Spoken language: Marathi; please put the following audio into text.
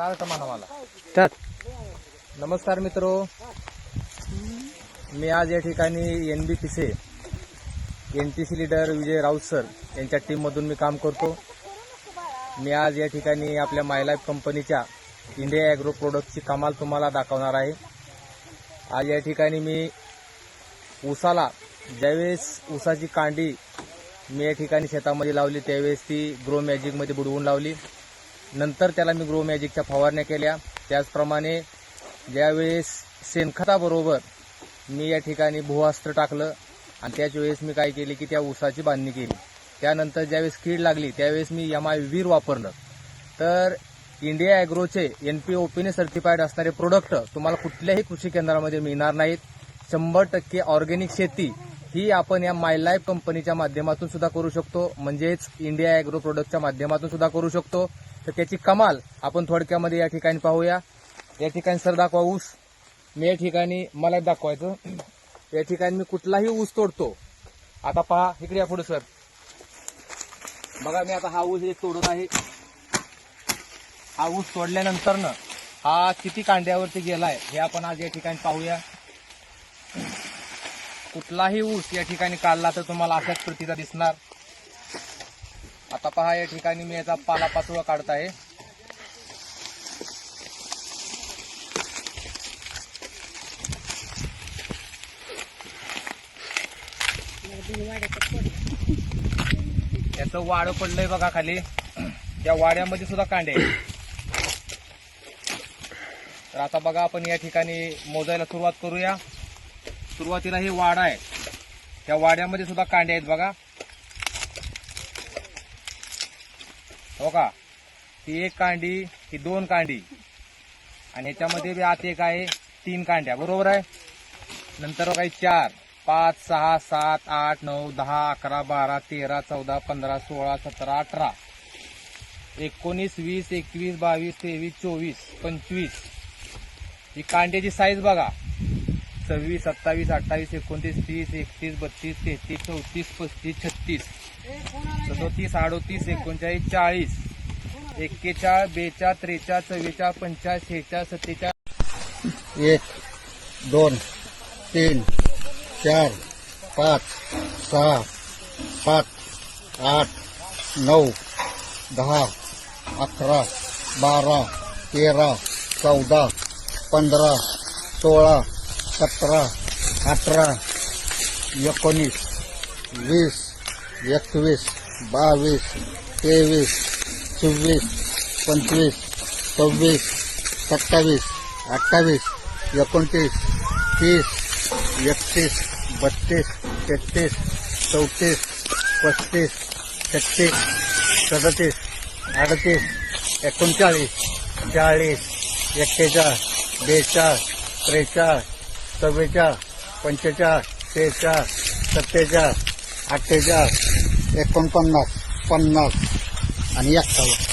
म्हणा मला नमस्कार मित्रो. मी आज या ठिकाणी एन बी पिसे N T C leader Vijay Raut sir यांच्या टीममधून मी काम करतो. मी आज या ठिकाणी आपल्या मायलाईफ कंपनीच्या इंडिया ॲग्रो प्रोडक्टची कमाल तुम्हाला दाखवणार आहे. आज या ठिकाणी मी ऊसाला ज्यावेळेस ऊसाची कांडी मी या ठिकाणी शेतामध्ये लावली त्यावेळेस ती ग्रो मॅजिकमध्ये बुडवून लावली. नंतर त्याला मी ग्रो मॅजिकच्या फवारण्या केल्या. त्याचप्रमाणे ज्यावेळेस शेणखताबरोबर मी या ठिकाणी भूअस्त्र टाकलं आणि त्याच वेळेस मी काय केली की त्या ऊसाची बांधणी केली. त्यानंतर ज्यावेळेस कीड लागली त्यावेळेस मी एम आय वीर वापरलं. तर इंडिया ॲग्रोचे एन पी ओपीने सर्टिफाईड असणारे प्रोडक्ट तुम्हाला कुठल्याही कृषी केंद्रामध्ये मिळणार नाहीत. शंभर टक्के ऑर्गॅनिक शेती ही आपण या माय लाईफ कंपनीच्या माध्यमातून सुद्धा करू शकतो. म्हणजेच इंडिया ॲग्रो प्रोडक्टच्या माध्यमातून सुद्धा करू शकतो. तर त्याची कमाल आपण थोडक्यामध्ये या ठिकाणी पाहूया. या ठिकाणी सर दाखवा ऊस. मी या ठिकाणी मला दाखवायचं. या ठिकाणी मी कुठलाही ऊस तोडतो. आता पहा इकडे या पुढे सर. बघा मी आता हा ऊस एक तोडत आहे. हा ऊस तोडल्यानंतर हा किती कांड्यावरती गेलाय हे आपण आज या ठिकाणी पाहूया. कुठलाही ऊस या ठिकाणी काढला तर तुम्हाला अशाच प्रतीचा दिसणार. आता पहा या ठिकाणी मी याचा पाला पाचोळा काढत आहे याचं वाड पडलंय बघा खाली. त्या वाड्यामध्ये सुद्धा कांडे आहेत. तर आता बघा आपण या ठिकाणी मोजायला सुरुवात करूया. सुरुवातीला हे वाडा आहे त्या वाड्यामध्ये सुद्धा कांडे आहेत बघा. हो का? ती एक कांडी ही दोन कांडी. आणि ह्याच्यामध्ये बी आत एक आहे तीन कांड्या. बरोबर आहे? नंतर काही चार. पाच सहा सात आठ नऊ दहा अकरा बारा तेरा चौदा पंधरा सोळा सतरा अठरा. एकोणीस वीस एकवीस बावीस तेवीस चोवीस पंचवीस. ही कांड्याची साईज बघा. सव्वीस सत्तावीस अठ्ठावीस एकोणतीस तीस एकतीस बत्तीस तेहतीस चौतीस पस्तीस छत्तीस. सदोतीस अडोतीस एकोणचाळीस चाळीस. एक्केचाळ बेचाळ त्रेचाळ चव्वेचाळ पंचाळीस शेहेचाळ सत्तेचाळ. एक दोन तीन चार पाच सहा सात आठ नऊ दहा अकरा बारा तेरा चौदा पंधरा सोळा सतरा अठरा एकोणीस वीस एकवीस बावीस तेवीस चोवीस पंचवीस सव्वीस सत्तावीस अठ्ठावीस एकोणतीस तीस एकतीस बत्तीस तेहतीस चौतीस पस्तीस छत्तीस सदतीस अडतीस एकोणचाळीस चाळीस एक्केचाळीस बेचाळीस त्रेचाळीस चव्वेचाळीस पंचेचाळीस शेहेचाळीस सत्तेचाळीस अठ्ठेचाळीस एकोणपन्नास पन्नास आणि एक्कावन्न.